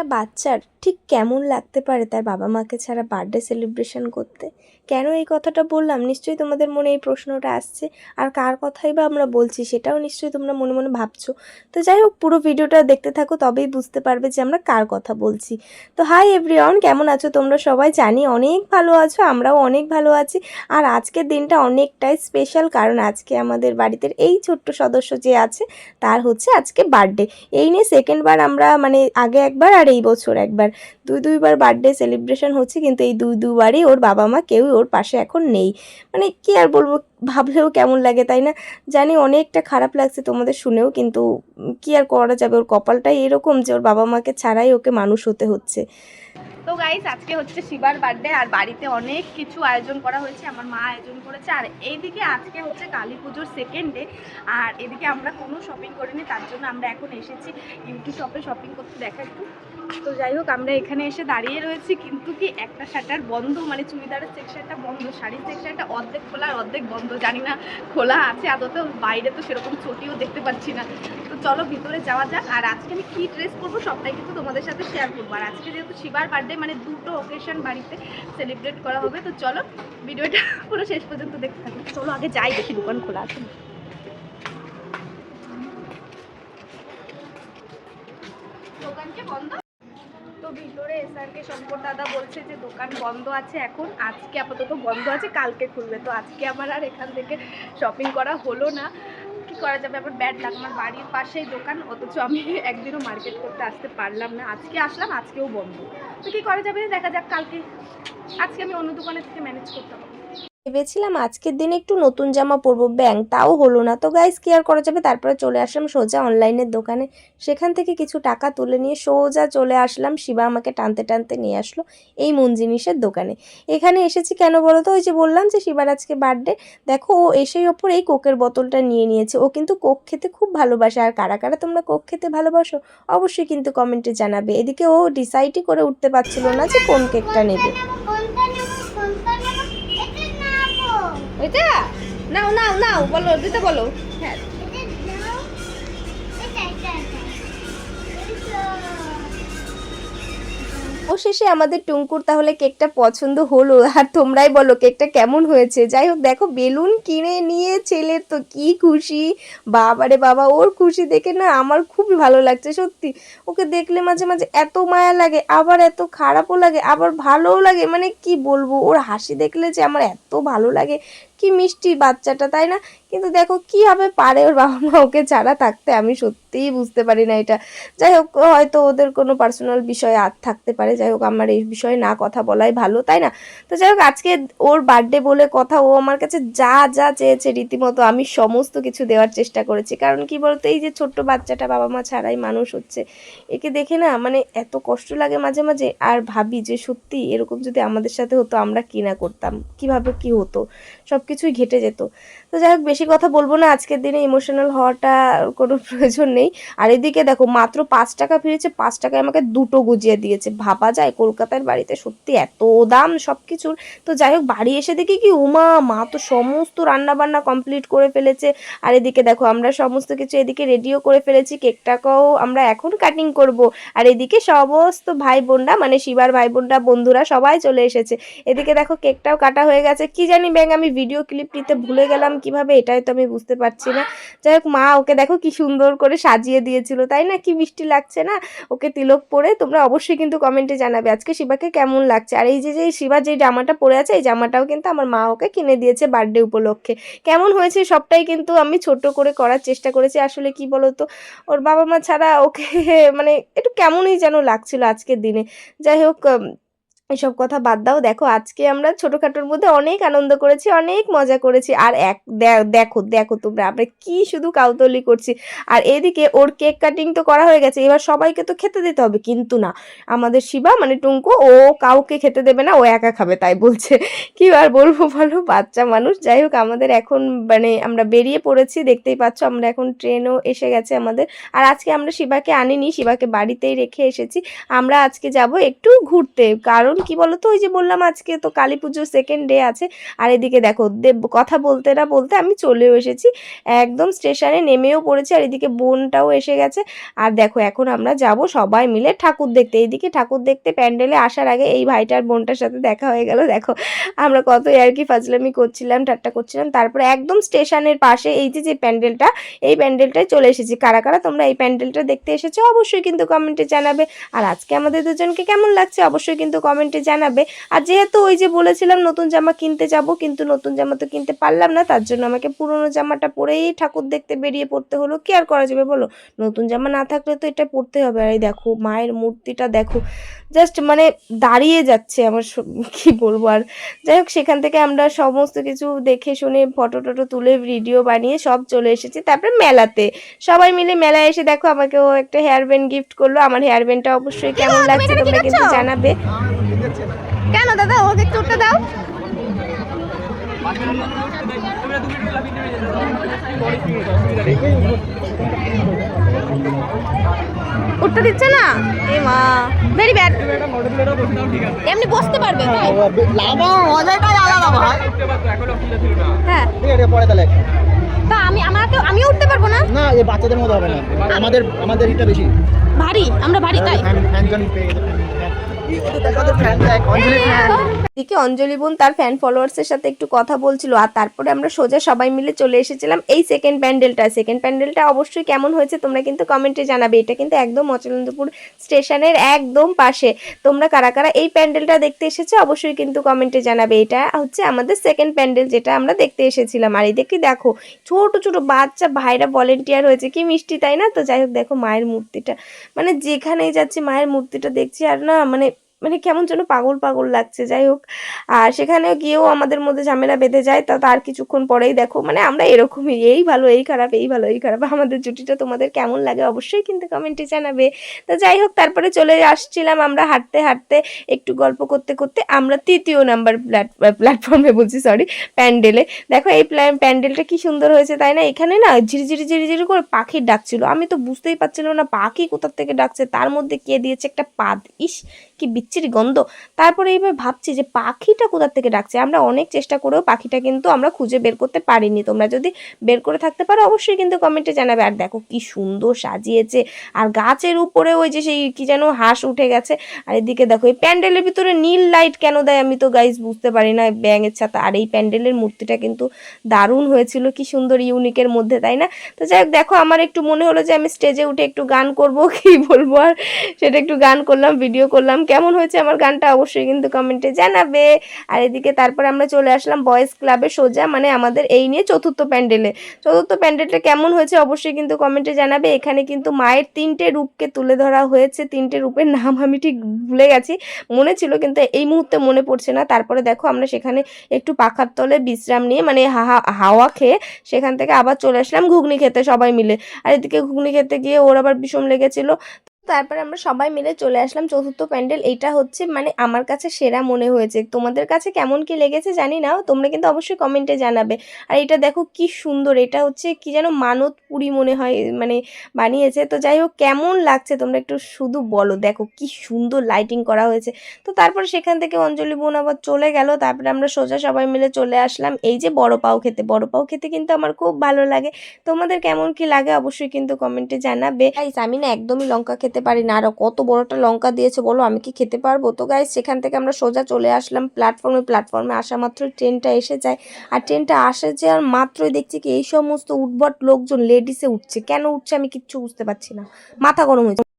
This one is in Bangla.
একটা বাচ্চার ঠিক কেমন লাগতে পারে তার বাবা মাকে ছাড়া বার্থডে সেলিব্রেশন করতে? কেন এই কথাটা বললাম? নিশ্চয়ই তোমাদের মনে এই প্রশ্নটা আসছে। আর কার কথাই বা আমরা বলছি সেটাও নিশ্চয়ই তোমরা মনে মনে ভাবছ। তো যাই হোক, পুরো ভিডিওটা দেখতে থাকো, তবেই বুঝতে পারবে যে আমরা কার কথা বলছি। তো হাই এভরিওয়ান কেমন আছো? তোমরা সবাই জানি অনেক ভালো আছো, আমরাও অনেক ভালো আছি। আর আজকের দিনটা অনেকটাই স্পেশাল কারণ আজকে আমাদের বাড়িতে এই ছোট্ট সদস্য যে আছে, তার হচ্ছে আজকে বার্থডে এই নিয়ে সেকেন্ডবার আমরা মানে আগে একবার আর এই বছর একবার দুই দুইবার বার্থডে সেলিব্রেশন হচ্ছে, কিন্তু এই দুই দুবারই ওর বাবা মা কেউই ওর পাশে এখন নেই। মানে কি আর বলব, ভাবলেও কেমন লাগে তাই না? জানি অনেকটা খারাপ লাগছে তোমাদের শুনেও, কিন্তু কি আর করা যাবে? ওর কপালটাই এরকম যে ওর বাবা মাকে ছাড়াই ওকে মানুষ হতে হচ্ছে। তো গাইস আজকে হচ্ছে শিবার বার্থডে আর বাড়িতে অনেক কিছু আয়োজন করা হয়েছে, আমার মা আয়োজন করেছে। আর এইদিকে আজকে হচ্ছে কালী পুজোর সেকেন্ড ডে আর এদিকে আমরা কোনো শপিং করিনি, তার জন্য আমরা এখন এসেছি। ইউটি শপে শপিং করতে দেখা একটু। তো যাই হোক, আমরা এখানে এসে দাঁড়িয়ে রয়েছি। কিন্তু কি একটা শাটার বন্ধ? মানে চুড়িদারের সেকশনটা বন্ধ, শাড়ির সেকশনটা অর্ধেক খোলা অর্ধেক বন্ধ। জানি না, খোলা আছে আদতে বাইরে তো সেরকম চটিও দেখতে পাচ্ছি না। তো চলো ভিতরে যাওয়া যাক। আর আজকে আমি কী ড্রেস করব সবটাই কিন্তু তোমাদের সাথে শেয়ার করব। আর আজকে যেহেতু শিবার বার্থডে মানে দুটো ওকেশন বাড়িতে সেলিব্রেট করা হবে। তো চলো, ভিডিওটা পুরো শেষ পর্যন্ত দেখতে থাকো। চলো আগে যাই দেখি দোকান খোলা আছে। নাকি। দোকান কি বন্ধ। এসআরকে শঙ্কর দাদা বলছে যে দোকান বন্ধ আছে এখন, আজকে আপাতত বন্ধ আছে, কালকে খুলবে। তো আজকে আমার আর এখান থেকে শপিং করা হলো না। কি করা যাবে? আমার ব্যাড লাগ আমার বাড়ির পাশেই দোকান, অথচ আমি একদিনও মার্কেট করতে আসতে পারলাম না। আজকে আসলাম, আজকেও বন্ধ। তো কি করা যাবে? দেখা যাক কালকে। আজকে আমি অন্য দোকানের থেকে ম্যানেজ করতে ভেবেছিলাম আজকের দিনে একটু নতুন জামা পরবো। ব্যাং, তাও হলো না। তো গাইস কি আর করা যাবে। তারপরে চলে আসলাম সোজা অনলাইনের দোকানে। সেখান থেকে কিছু টাকা তুলে নিয়ে সোজা চলে আসলাম। শিবা আমাকে টানতে টানতে নিয়ে আসলো এই মন জিনিসের দোকানে। এখানে এসেছি কেন বলো তো? ওই যে বললাম যে শিবার আজকে বার্থডে দেখো, ও এসেই ওপর এই কোকের বোতলটা নিয়ে নিয়েছে। ও কিন্তু কোক খেতে খুব ভালোবাসে। আর কারা কারা তোমরা কোক খেতে ভালোবাসো, অবশ্যই কিন্তু কমেন্টে জানাবে। এদিকে ও ডিসাইডই করে উঠতে পারছিল না যে কোন কেকটা নেবে। ওইটা? নাও নাও নাও, বলো দিতে বলো। হ্যাঁ। অবশেষে আমাদের টুঙ্কুর তাহলে কেকটা পছন্দ হলো, আর তোমরাই বলো কেকটা কেমন হয়েছে। যাই হোক, দেখো, বেলুন কিনে নিয়ে ছেলের তো কি খুশি। বাবারে বাবা, ওর খুশি দেখে না আমার খুবই ভালো লাগছে, সত্যি। ওকে দেখলে মাঝে মাঝে এত মায়া লাগে, আবার এত খারাপও লাগে, আবার ভালোও লাগে মানে কি বলব, ওর হাসি দেখলে যে আমার এত ভালো লাগে কি মিষ্টি বাচ্চাটা, তাই না? কিন্তু দেখো কীভাবে পারে ওর বাবা মা ওকে ছাড়া থাকতে আমি সত্যিই বুঝতে পারি না এটা। যাই হোক, হয়তো ওদের কোনো পার্সোনাল বিষয় আর থাকতে পারে। যাই হোক, আমার এই বিষয়ে না কথা বলাই ভালো, তাই না? তো যাই হোক, আজকে ওর বার্থডে বলে কথা, ও আমার কাছে যা যা চেয়েছে, রীতিমতো আমি সমস্ত কিছু দেওয়ার চেষ্টা করেছি। কারণ কি বলতো, এই যে ছোট্ট বাচ্চাটা বাবা মা ছাড়াই মানুষ হচ্ছে, একে দেখে না মানে এত কষ্ট লাগে মাঝে মাঝে। আর ভাবি যে সত্যি এরকম যদি আমাদের সাথে হতো, আমরা কি না করতাম? কীভাবে কি হতো? সব কিছুই ঘেটে যেত। তো যাই হোক, বেশি কথা বলব না। আজকের দিনে ইমোশনাল হওয়াটা কোনো প্রয়োজন নেই। আর এদিকে দেখো, মাত্র পাঁচ টাকা ফিরেছে, পাঁচ টাকায় আমাকে দুটো গুজিয়ে দিয়েছে। ভাবা যায় কলকাতার বাড়িতে সত্যি এত দাম সব কিছুর তো যাই হোক, বাড়ি এসে দেখি কি, উমা, মা তো সমস্ত রান্না বান্না কমপ্লিট করে ফেলেছে। আর এদিকে দেখো, আমরা সমস্ত কিছু এদিকে রেডিও করে ফেলেছি। কেকটাকেও আমরা এখন কাটিং করব। আর এদিকে সমস্ত ভাই বোনরা মানে শিবার ভাই বোনরা বন্ধুরা সবাই চলে এসেছে। এদিকে দেখো কেকটাও কাটা হয়ে গেছে। কি জানি ব্যাং আমি ভিডিও ক্লিপ নিতে ভুলে গেলাম কীভাবে, এটাই তো আমি বুঝতে পারছি না। যাই হোক, মা ওকে দেখো কি সুন্দর করে সাজিয়ে দিয়েছিল, তাই না? কি মিষ্টি লাগছে না? ওকে তিলক পরে তোমরা অবশ্যই কিন্তু কমেন্টে জানাবে আজকে শিবাকে কেমন লাগছে। আর এই যে যে শিবা যে জামাটা পরে আছে, এই জামাটাও কিন্তু আমার মা ওকে কিনে দিয়েছে বার্থডে উপলক্ষে। কেমন হয়েছে সবটাই কিন্তু আমি ছোট করে করার চেষ্টা করেছি, আসলে কি বলতো? ওর বাবা মা ছাড়া ওকে মানে একটু কেমনই যেন লাগছিল আজকের দিনে। যাই হোক এসব কথা বাদ দাও। দেখো, আজকে আমরা ছোটোখাটোর মধ্যে অনেক আনন্দ করেছি, অনেক মজা করেছি। আর এক দেখো দেখো তোমরা, আমরা কি শুধু কাউতলি করছি। আর এদিকে ওর কেক কাটিং তো করা হয়ে গেছে, এবার সবাইকে তো খেতে দিতে হবে। কিন্তু না, আমাদের শিবা মানে টুঙ্কু, ও কাউকে খেতে দেবে না, ও একা খাবে, তাই বলছে। কি আর বলব বলো, বাচ্চা মানুষ। যাই হোক, আমাদের এখন মানে আমরা বেরিয়ে পড়েছি, দেখতেই পাচ্ছ আমরা এখন ট্রেনও এসে গেছে আমাদের। আর আজকে আমরা শিবাকে আনিনি, শিবাকে বাড়িতেই রেখে এসেছি। আমরা আজকে যাব একটু ঘুরতে, কারণ কি বলো তো ওই যে বললাম আজকে তো কালী পুজোর সেকেন্ড ডে আছে। আর এদিকে দেখো, দেব, কথা বলতে না বলতে আমি চলেও এসেছি। একদম স্টেশনে নেমেও পড়েছি আর এদিকে বোনটাও এসে গেছে। আর দেখো, এখন আমরা যাব সবাই মিলে ঠাকুর দেখতে। এইদিকে ঠাকুর দেখতে প্যান্ডেলে আসার আগে এই ভাইটার বোনটার সাথে দেখা হয়ে গেল। দেখো, আমরা কত আর কি ফাজলামি করছিলাম, ঠাট্টা করছিলাম। তারপরে একদম স্টেশনের পাশে এই যে যে প্যান্ডেলটা, এই প্যান্ডেলটায় চলে এসেছি। কারা কারা তোমরা এই প্যান্ডেলটা দেখতে এসেছ অবশ্যই কিন্তু কমেন্টে জানাবে। আর আজকে আমাদের দুজনকে কেমন লাগছে অবশ্যই কিন্তু কমেন্টে জানাবে। আর যেহেতু ওই যে বলেছিলাম নতুন জামা কিনতে যাব কিন্তু নতুন জামা তো কিনতে পারলাম না তার জন্য আমাকে পুরনো জামাটা পরেই ঠাকুর দেখতে বেরিয়ে পড়তে হলো। কি আর করা যাবে বলো? নতুন জামা না থাকলে তো এটা পরতে হবে। আর এই দেখো মায়ের মূর্তিটা দেখো জাস্ট মানে দাঁড়িয়ে যাচ্ছে আমার কি বলব? আর যাই হোক সেখান থেকে আমরা সমস্ত কিছু দেখে শুনে ফটো টটো তুলে ভিডিও বানিয়ে সব চলে এসেছি। তারপরে মেলাতে সবাই মিলে মেলায় এসে দেখো আমাকে ও একটা হেয়ার ব্যান্ড গিফট করল। আমার হেয়ার ব্যান্ডটা অবশ্যই কেমন লাগছে তোমরা কিন্তু জানাবে। কেন দাদা ওকে একটু উঠতে দাও। উঠতে দিচ্ছে না? এ মা ভেরি ব্যাড এমনি বসতে পারবে হ্যাঁ। তা আমি আমাকে আমিও উঠতে পারব না? না এই বাচ্চাদের মতো হবে না। আমাদের আমাদের এটা বেশি। ভারী আমরা ভারী তাই? এদিকে অঞ্জলি বোন তার ফ্যান ফলোয়ার্সের সাথে একটু কথা বলছিল, আর তারপরে আমরা সোজা সবাই মিলে চলে এসেছিলাম এই সেকেন্ড প্যান্ডেলটা সেকেন্ড প্যান্ডেলটা অবশ্যই কেমন হয়েছে তোমরা কিন্তু কমেন্টে জানাবে। এটা কিন্তু একদম অচলন্দপুর স্টেশনের একদম পাশে। তোমরা কারা কারা এই প্যান্ডেলটা দেখতে এসেছ অবশ্যই কিন্তু কমেন্টে জানাবে। এটা হচ্ছে আমাদের সেকেন্ড প্যান্ডেল যেটা আমরা দেখতে এসেছিলাম। আর এদিকে দেখো, ছোট ছোট বাচ্চা, ভাইরা ভলেন্টিয়ার হয়েছে। কি মিষ্টি, তাই না? তো যাই হোক, দেখো মায়ের মূর্তিটা। মানে যেখানেই যাচ্ছি, মায়ের মূর্তিটা দেখছি। আর না মানে মানে কেমন যেন পাগল পাগল লাগছে, যাই হোক। আর সেখানেও গিয়েও আমাদের মধ্যে ঝামেলা বেঁধে যায়, তা তার কিছুক্ষণ পরেই দেখো মানে আমরা এরকমই, এই ভালো, এই খারাপ, এই ভালো, এই খারাপ, আমাদের জুটিটা তোমাদের কেমন লাগে অবশ্যই কিন্তু কমেন্টে জানাবে। তো যাই হোক, তারপরে চলে আসছিলাম আমরা হাঁটতে হাঁটতে, একটু গল্প করতে করতে আমরা তৃতীয় নাম্বার প্ল্যাটফর্মে বলছি সরি প্যান্ডেলে দেখো, এই প্যান্ডেলটা কি সুন্দর হয়েছে, তাই না? এখানে না ঝিরিঝিরি ঝিরিঝিরি করে পাখির ডাকছিল আমি তো বুঝতেই পারছিলাম না, পাখি কোথার থেকে ডাকছে, তার মধ্যে কে দিয়েছে একটা পাদ, ইস, কি বিচ্ছিরি গন্ধ। তারপরে এইবার ভাবছি যে পাখিটা কোথার থেকে ডাকছে? আমরা অনেক চেষ্টা করেও পাখিটা কিন্তু আমরা খুঁজে বের করতে পারিনি। তোমরা যদি বের করে থাকতে পারো, অবশ্যই কিন্তু কমেন্টে জানাবে। আর দেখো কি সুন্দর সাজিয়েছে। আর গাছের উপরে ওই যে সেই কি যেন হাঁস উঠে গেছে। আর এদিকে দেখো, এই প্যান্ডেলের ভিতরে নীল লাইট কেন দেয় আমি তো গাইজ বুঝতে পারি না। ব্যাঙের ছাতা। আর এই প্যান্ডেলের মূর্তিটা কিন্তু দারুণ হয়েছিল। কি সুন্দর ইউনিকের মধ্যে, তাই না? তো যাই হোক, দেখো আমার একটু মনে হলো যে আমি স্টেজে উঠে একটু গান করব। কি বলব আর? সেটা একটু গান করলাম ভিডিও করলাম। কেমন হয়েছে আমার গানটা অবশ্যই কিন্তু কমেন্টে জানাবে। আর এদিকে তারপরে আমরা চলে আসলাম বয়েজ ক্লাবে সোজা মানে আমাদের এই নিয়ে চতুর্থ প্যান্ডেলে। চতুর্থ প্যান্ডেলটা কেমন হয়েছে অবশ্যই কিন্তু কমেন্টে জানাবে। এখানে কিন্তু মায়ের তিনটে রূপকে তুলে ধরা হয়েছে। তিনটে রূপের নাম আমি ঠিক ভুলে গেছি, মনে ছিল কিন্তু এই মুহূর্তে মনে পড়ছে না। তারপরে দেখো আমরা সেখানে একটু পাখার তলে বিশ্রাম নিয়ে মানে হাওয়া খেয়ে সেখান থেকে আবার চলে আসলাম ঘুগনি খেতে সবাই মিলে। আর এদিকে ঘুগনি খেতে গিয়ে ওর আবার বিষম লেগেছিল। তারপরে আমরা সবাই মিলে চলে আসলাম চতুর্থ প্যান্ডেল। এটা হচ্ছে মানে আমার কাছে সেরা মনে হয়েছে। তোমাদের কাছে কেমন কি লেগেছে জানি না, তোমরা কিন্তু অবশ্যই কমেন্টে জানাবে। আর এটা দেখো কি সুন্দর, এটা হচ্ছে কি যেন মানত পুরি মনে হয় মানে বানিয়েছে। তো যাই হোক, কেমন লাগছে তোমরা একটু শুধু বলো। দেখো কি সুন্দর লাইটিং করা হয়েছে। তো তারপর সেখান থেকে অঞ্জলি বোন আবার চলে গেল। তারপরে আমরা সোজা সবাই মিলে চলে আসলাম। এই যে বড় পাও খেতে, বড় পাও খেতে কিন্তু আমার খুব ভালো লাগে। তোমাদের কেমন কি লাগে অবশ্যই কিন্তু কমেন্টে জানাবে। আমি না একদমই লঙ্কা খেতে পারি না। আর কত বড়টা লঙ্কা দিয়েছে বলো, আমি কি খেতে পারব? তো গাইজ সেখান থেকে আমরা সোজা চলে আসলাম প্ল্যাটফর্মে প্ল্যাটফর্মে আসা মাত্র ট্রেনটা এসে যায়। আর ট্রেনটা আসে যে আর মাত্রই দেখছি কি এই সমস্ত উদ্ভট লোকজন লেডিসে উঠছে। কেন উঠছে আমি কিচ্ছু বুঝতে পারছি না। মাথা গরম হয়েছে